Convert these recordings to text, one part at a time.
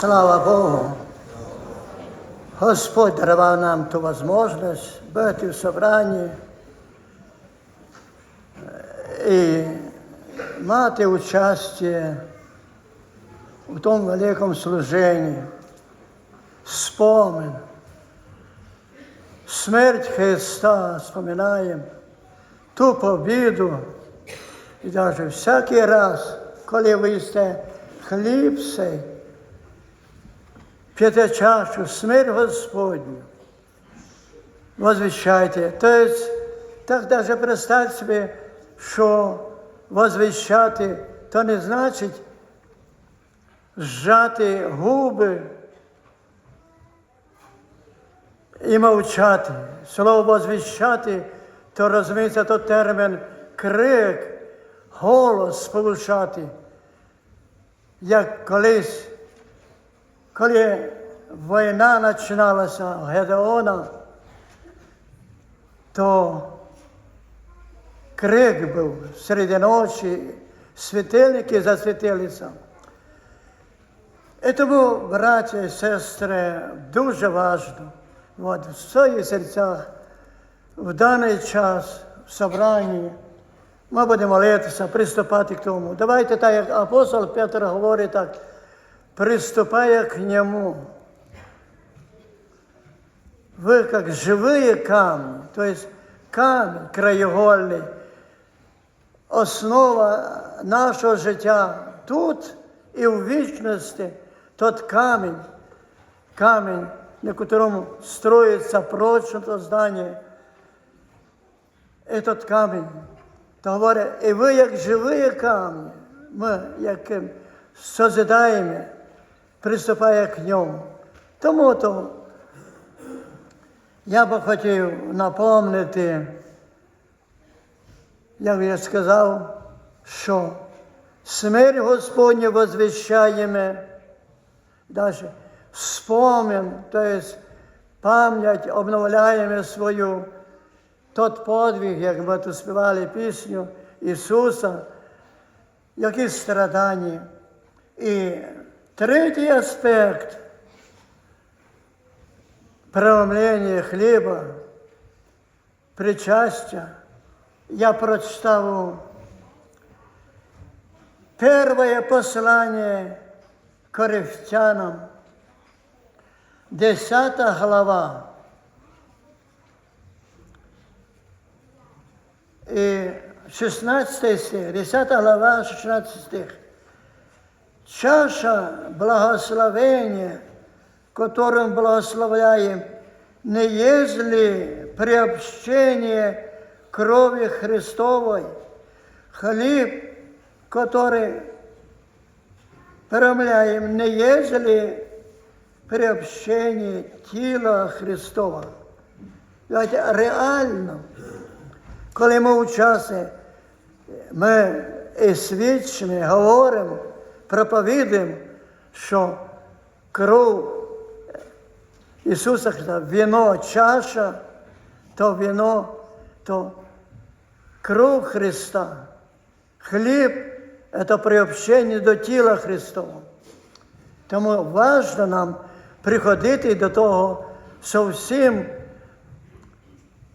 Слава Богу! Господь дарував нам ту можливість бути в собранні і мати участь у тому великому служенні, спомин, смерть Христа споминаємо, ту побіду, і навіть всякий раз, коли ви їсте хліб сей, п'яте чашу, смерть Господню, возвещайте. То есть, так даже представь собі, що возвещати, то не значить зжати губи і мовчати. Слово возвіщати, то розуміється то термін крик, голос сполучати, як колись, коли війна починалася Гедеона, то крик був серед ночі, світильники засвітилися. І тому, браття і сестри, дуже важливо от, в своїх серцях в даний час в собранні ми будемо молитися, приступати к тому. Давайте так, як апостол Петр говорить так, приступая к нему. Вы как живые камни, то есть камінь краєгольний, основа нашого життя тут і в вічності, тот камінь, камінь, на котором строится прочно то здание, этот камінь, то говорить, і ви як живі камні, ми яким созидаємо, приступає к ньому. Тому то я би хотів напомнити, як я сказав, що смерть Господню возвіщаємо, далі спомин, то пам'ять обновляємо свою, тот подвиг, як ми тут співали пісню Ісуса, які страдання. І третій аспект преломлення хліба, причастя, я прочитав первое послание Коринфянам, 10 глава. И 16 стих, 10 глава, 16 стих. Чаша благословения, которым благословляем, не есть ли приобщение крови Христовой, хлеб, который промляем, не есть ли приобщение тіла Христова. Знаєте, реально, коли ми у часі, ми і свідчимо, говоримо, проповідуємо, що кров Ісуса Христа, віно, чаша, то віно, то кров Христа, хліб це приобщення до тіла Христового. Тому важливо нам приходити до того зовсім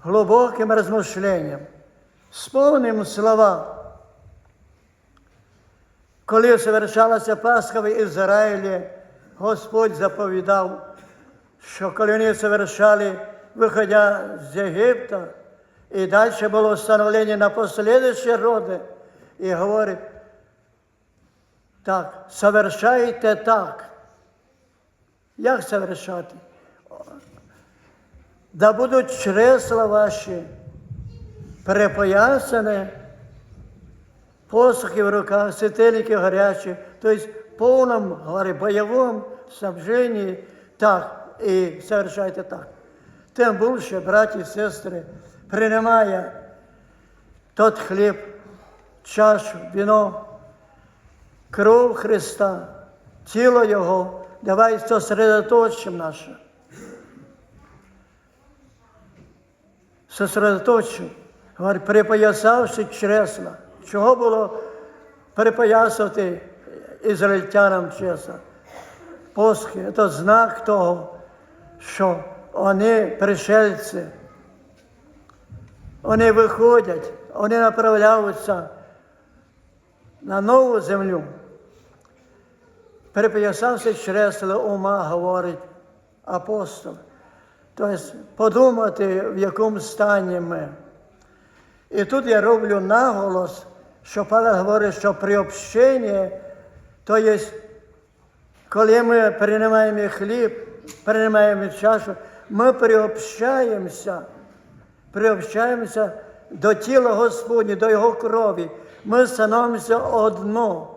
глибоким розмишленням. Сповнимо слова. Коли совершалася Пасха в Ізраїлі, Господь заповідав, що коли вони совершали, виходя з Єгипта, і далі було встановлення на послідуючі роди, і говорить, так, совершайте так. Як совершати? Да будуть чресла ваші перепоясані, посохи в руках, світильники гарячі, тобто в повному говорить, бойовому снабженні так, і совершайте так. Тим більше, браті і сестри, приймає тот хліб, чашу, віно, кров Христа, тіло Його. Давай сосредоточимо наше. Сосредоточимо. Говорить, припоясавши чресла. Чого було припоясувати ізраїльтянам чресла? Пасхи – це знак того, що вони пришельці. Вони виходять, вони направляються на нову землю. Перепоясався чресло ума, говорить апостол. Тобто подумати, в якому стані ми. І тут я роблю наголос, що Павел говорить, що приобщення, то є, коли ми приймаємо хліб, приймаємо чашу, ми приобщаємося, приобщаємося до тіла Господня, до Його крові. Ми становимося одно.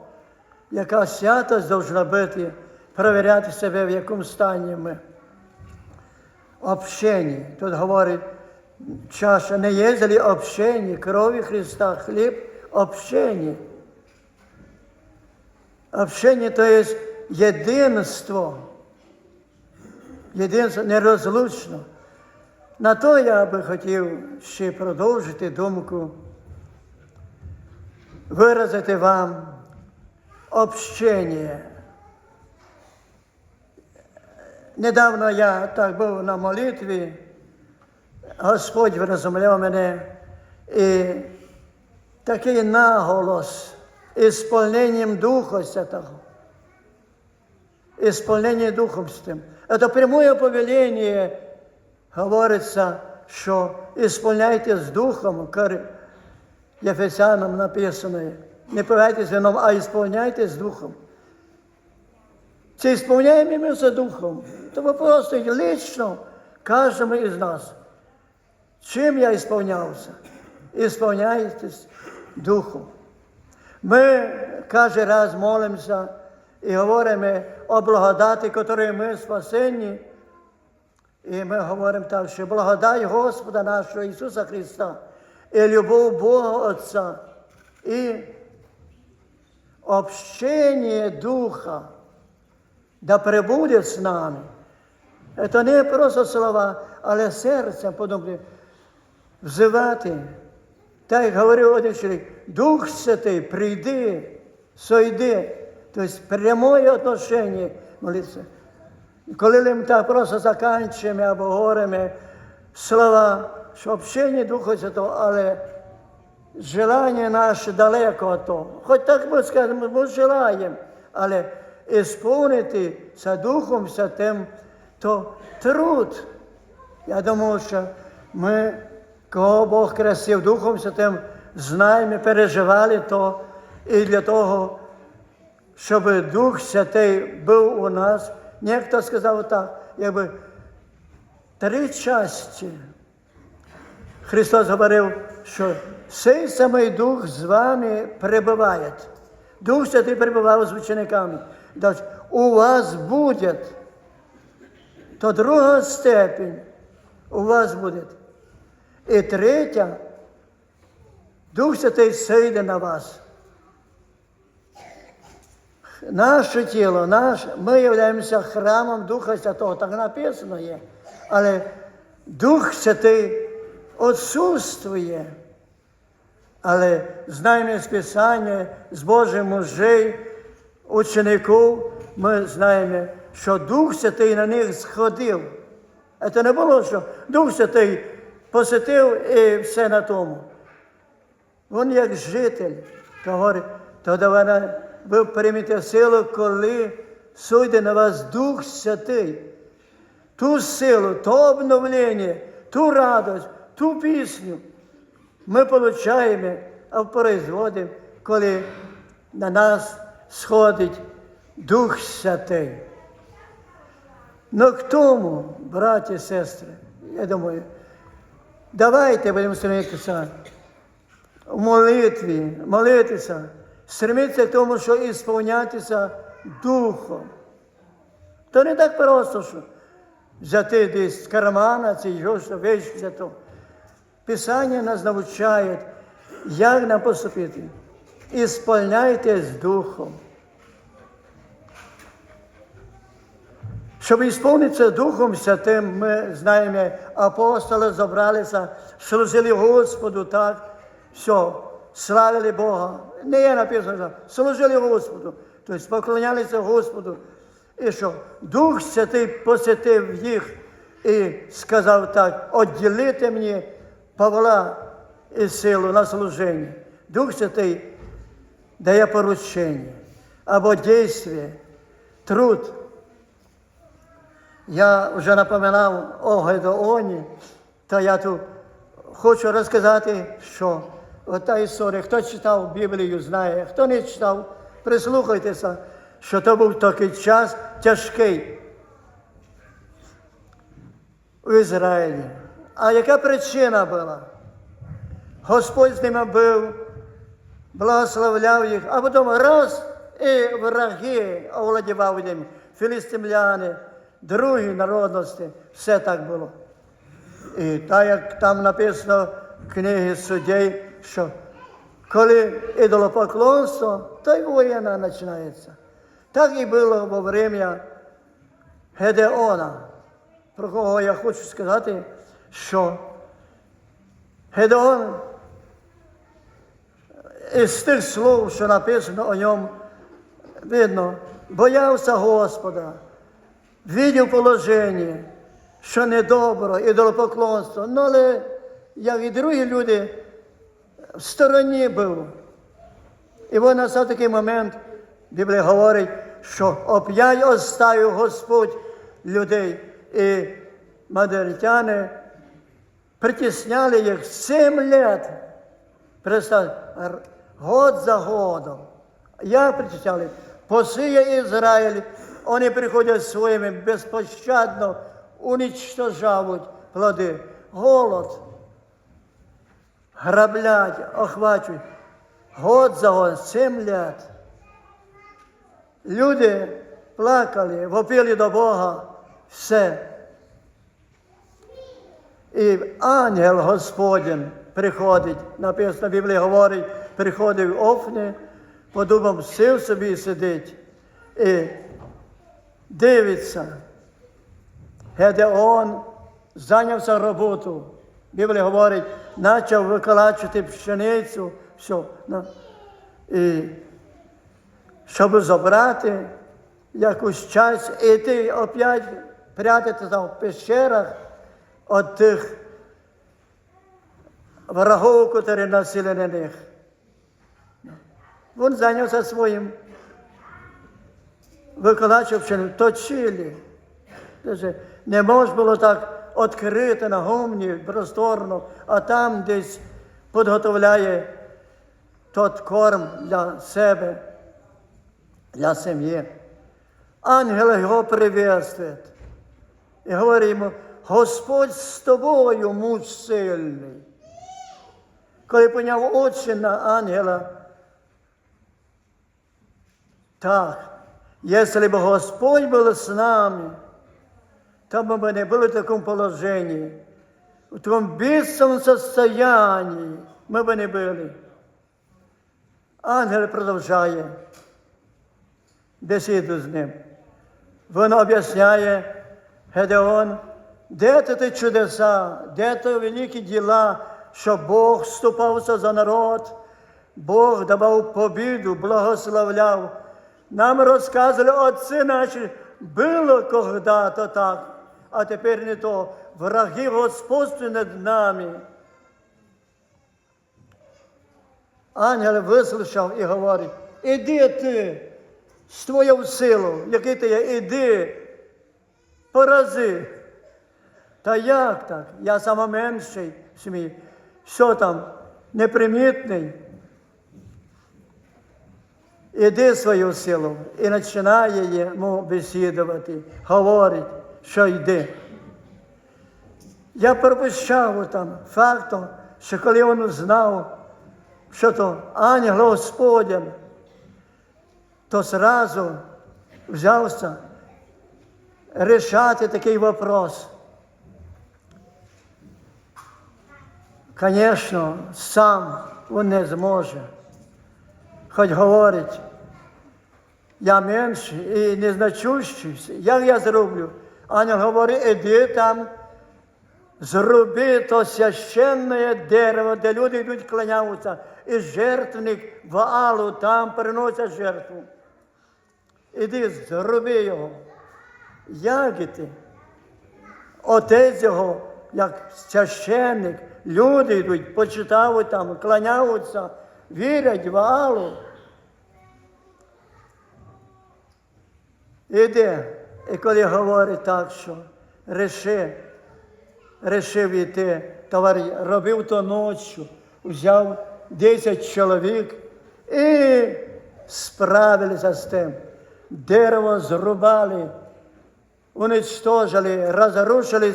Яка святость должна бути, перевіряти себе, в якому стані ми. Общення. Тут говорить, чаша не є ли общення крові Христа, хліб общення. Общення то є єдинство. Єдинство нерозлучно. На то я би хотів ще продовжити думку, виразити вам общення. Недавно я так був на молитві, Господь вразумляв мене і такий наголос ісполненням Духа Святого. Исполнение Духом Святым. Это прямое повеление, говорится, что исполняйте с Духом, как Ефесянам написано. Не пивайтесь вином, а исполняйте с Духом. Чи исполняем мы за Духом? Это вопрос стоит лично каждому из нас. Чим я исполнялся? Исполняйтесь Духом. Ми кожен раз молимося і говоримо о благодаті, якою ми спасені. І ми говоримо так, що благодать Господа нашого Ісуса Христа і любов Бога Отця, і общение Духа, да пребуде з нами. Це не просто слова, але серцем подумати, взивати. Так як говорив один Дух Святий, прийди, сойди. Тобто прямое отношение молитися. Коли ми так просто заканчуємо або говоримо слова, що общення Духа Святого, але желання наше далеко від того. Хоч так ми скажемо, ми желаємо, але ісповнити за Духом Святим, то труд. Я думаю, що ми, кого Бог красив Духом Святим, знаємо, переживали то і для того, щоб Дух Святий був у нас. Ніхто сказав так, якби три часті. Христос говорив, що цей самий Дух з вами перебуває. Дух Святий перебував з учениками. У вас буде, то друга степень у вас буде. І третя, Дух Святий сійде на вас. Наше тіло, наш, ми являємося храмом Духа Святого, так написано є. Але Дух Святий відсутствує. Але знаємо з Писання, з Божих мужей, учеників, ми знаємо, що Дух Святий на них сходив. Це не було, що Дух Святий посетив і все на тому. Він як житель, то говорить, то вона ви приймете силу, коли сойде на вас Дух Святий. Ту силу, то обновлення, ту радость, ту пісню ми отримуємо, а производимо, коли на нас сходить Дух Святий. Но к тому, браті і сестри, я думаю, давайте будемо стремитися в молитві, молитися, стремитися тому, що ісполнятися Духом. То не так просто, що взяти десь з кармана цей гроші, вийшли то. Писання нас навчає, як нам поступити. Ісполняйтесь Духом. Щоб ісповнитися Духом Святим, ми знаємо, апостоли зібралися, служили Господу так, все, славили Бога. Не є написано, що служили Господу, тобто поклонялися Господу. І що Дух Святий посетив їх і сказав так: «Отділити мені Павла і силу на служіння. Дух Святий дає поручення або дійствие, труд. Я вже напоминав о Гедеоні, то я тут хочу розказати, що ота історія, хто читав Біблію, знає, хто не читав, прислухайтеся, що то був такий час тяжкий у Ізраїлі. А яка причина була? Господь з ними був, благословляв їх, а потім раз і враги овладівав ним, філістимляни, другі народності, все так було. І так як там написано в книгі суддей, що коли ідолопоклонство, то й воєнна починається. Так і було во время Гедеона, про кого я хочу сказати, що Гедеон із тих слов, що написано о ньому, видно, боявся Господа, видів положення, що недобро, ідолопоклонство, ну, але як і другі люди в стороні був. І він настав такий момент, Біблія говорить, що оп'ять оставив Господь людей. І мадеритяни притісняли їх сім. Представте, год за годом. Як притісняли? Посіє Ізраїль, вони приходять своїми безпощадно уничтожають плоди. Голод, граблять, охвачують. Год за год, сім лет. Люди плакали, вопили до Бога, все. І ангел Господень приходить, написано в Біблії говорить, приходив Офне, подумав, сів собі сидить. І дивиться. Гедеон зайнявся роботу. Біблія говорить, почав виколачувати пшеницю, все. І щоб забрати якусь час, і ти опять прятати в пещерах від тих врагов, які носили на них. Він зайнявся своїм виколачувавши, точили. Даже Не можна було так відкрити на гумні, просторно, а там десь підготовляє тот корм для себе, для сім'ї. Ангел його приветствує. І говорить йому, Господь з тобою, муж сильний. Коли поняв очі на ангела, так, если бы Господь был с нами, то мы бы не были в таком положении, в таком бедственном состоянии мы бы не были. Ангел продовжує бесіду з ним. Він об'ясняє, Гедеон, де то ти чудеса, де то великі діла, що Бог вступався за народ, Бог давав побіду, благословляв. Нам розказували отці наші, було когда-то так, а тепер не то. Враги господствують над нами. Ангел вислухав і говорить, іди ти з твоєю силою, який ти є, іди, порази. Та як так? Я в сім'ї. Що там, непримітний? Іди свою силу і починає йому бесідувати, говорить, що йди. Я пропущав там фактом, що коли він знав, що то ангел Господень, то зразу взявся рішати такий вопрос. Звісно, сам він не зможе. Хоч говорить, я менший і незначущий, як я зроблю? Ангел говорить, іди там, зроби то священне дерево, де люди йдуть кланяються, і жертвник Ваалу там приносять жертву. Іди, зроби його. як іти? Отець його, як священник, люди йдуть, почитають там, кланяються, вірять в Аллу. Іде, і коли говорить так, що реши, решив іти, товар робив то ночі, взяв 10 чоловік і справилися з тим. Дерево зрубали, уничтожили, разрушили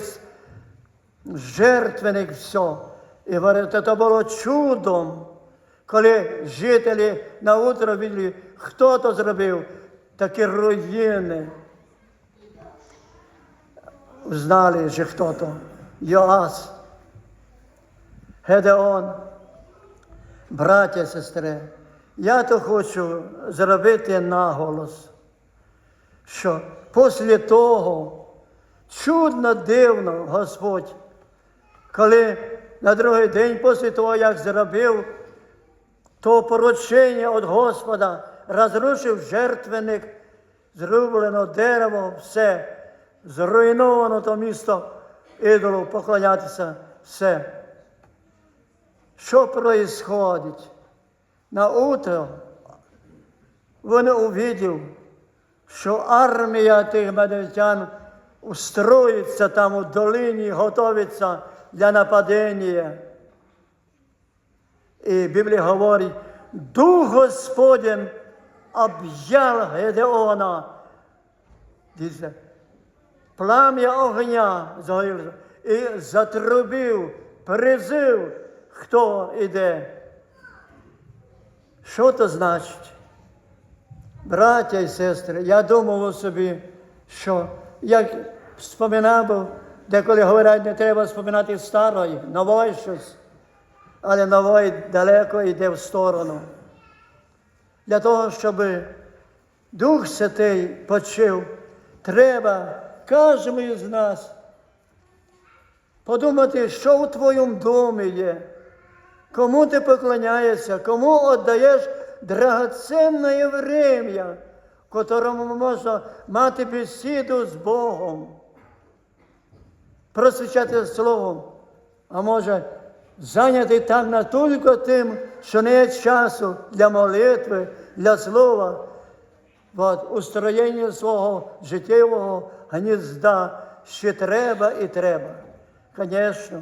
жертвенник все. І говорить, це було чудом, коли жителі на утро хто то зробив такі руїни. Знали, що хто то. Йоас, Гедеон, браття, сестри, я то хочу зробити наголос, що після того чудно дивно Господь, коли на другий день після того, як зробив то поручення від Господа, розрушив жертвенник, зрублено дерево, все, зруйновано то місто ідолу, поклонятися, все. Що происходить? На утро він увидів, що армія тих медведян устроїться там у долині, готовиться для нападення. І Біблія говорить, Дух Господень об'яв Гедеона. Дивіться, плам'я огня загорілося і затрубив, призив, хто іде. Що то значить? Браття і сестри, я думав собі, що як споминав, деколи говорять, не треба споминати старої, нової щось, але нової далеко йде в сторону. Для того, щоб Дух Святий почив, треба кожному з нас подумати, що у твоєму домі є, кому ти поклоняєшся, кому віддаєш драгоценне время, в котрому можна мати бесіду з Богом, просвічати Словом, а може зайнятий там не тільки тим, що не є часу для молитви, для слова, от, устроєння свого життєвого гнізда ще треба і треба. Звісно.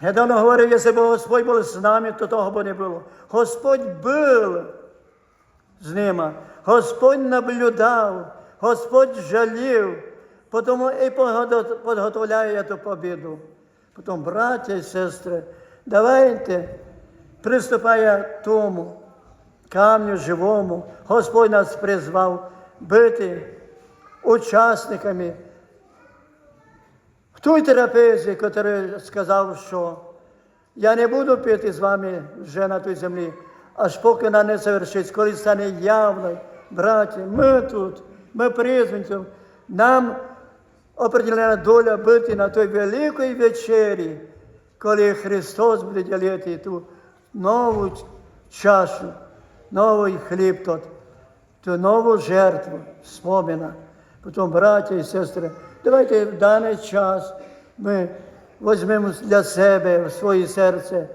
Гедон говорив, якщо б Господь був з нами, то того б не було. Господь був з ними. Господь наблюдав, Господь жалів, тому і підготовляє цю побіду. Потім, браття і сестри, давайте приступає тому камню живому. Господь нас призвав бути учасниками в той терапевті, який сказав, що я не буду пити з вами вже на той землі, аж поки вона не завершиться, коли стане явно, браті, ми тут, ми призвані, нам определена доля бути на той великій вечері, коли Христос буде ділити ту нову чашу, новий хліб тот, ту нову жертву спомина. Потім, браття і сестри, давайте в даний час ми візьмемо для себе в своє серце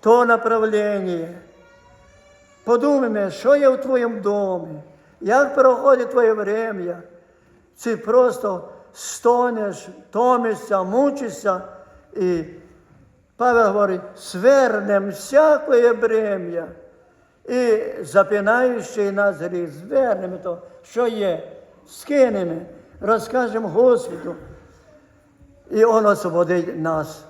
то направлення. Подумаємо, що є в твоєму домі, як проходить твоє время. Чи просто стонеш, томишся, мучишся. І Павел говорить, свернем всякое брем'я і запинаючи нас гріх, звернемо то, що є, скинемо, розкажемо Господу, і Он освободить нас.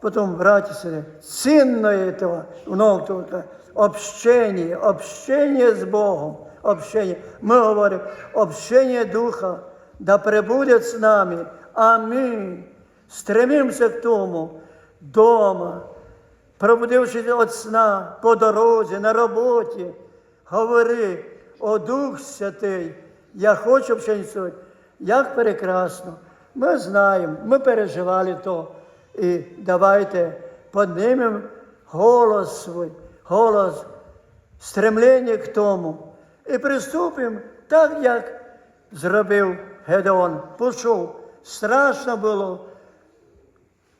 Потом, братья и сестры, ценно этого, много только, общение, общение с Богом, общение. Мы говорим, общение Духа, да пребудет с нами. Аминь. Стремимся к тому дома, пробудившись від сна, по дорозі, на роботі, говори, о Дух Святий, я хочу общатися. Як прекрасно. Ми знаємо, ми переживали то. І давайте піднімемо голос свій, голос, стремлення к тому. і приступимо так, як зробив Гедеон. Пішов. Страшно було.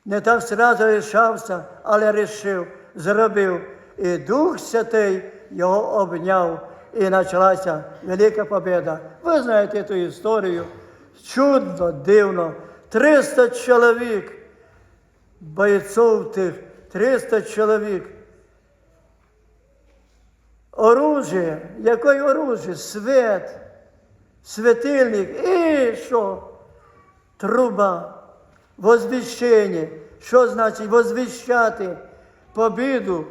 Не так зразу рішався, але рішив, зробив. І Дух Святий його обняв, і почалася велика побіда. Ви знаєте ту історію. Чудно, дивно. 300 чоловік, бойців тих, 300 чоловік. Оружие, яке оружие? Свет, светильник. І що? Труба, возвіщення. Що значить возвіщати побіду?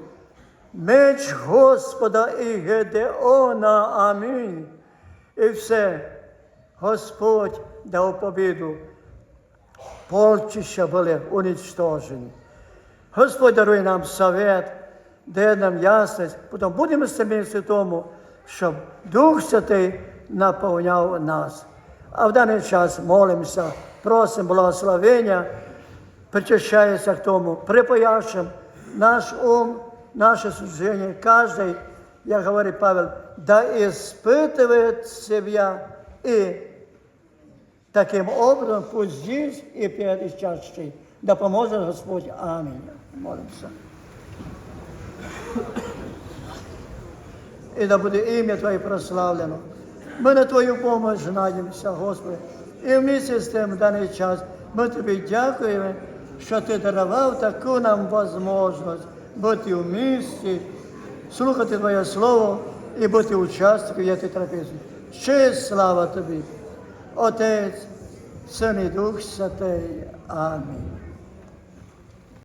Меч Господа і Гедеона. Амінь. І все. Господь дав побіду. Полчища були уничтожені. Господь дарує нам совет, дає нам ясність, потім будемо стремитися тому, щоб Дух Святий наповняв нас. А в даний час молимося, просимо благословення, причащається к тому, припаяшем наш ум, наше служение, каждый, як говорить Павел, да испытывает себя и Таким образом, пусть здесь и перед чашей. Да поможет Господь. Аминь. Молимся. І да буде ім'я Твоє прославлено. Ми на Твою помощь надіємося, Господи. І в місці з тим в даний час ми Тобі дякуємо, що Ти дарував таку нам можливість бути в місті, слухати Твоє Слово і бути учасником цієї трапези. Честь слава Тобі. Отець, Син і Дух Святий. Амінь.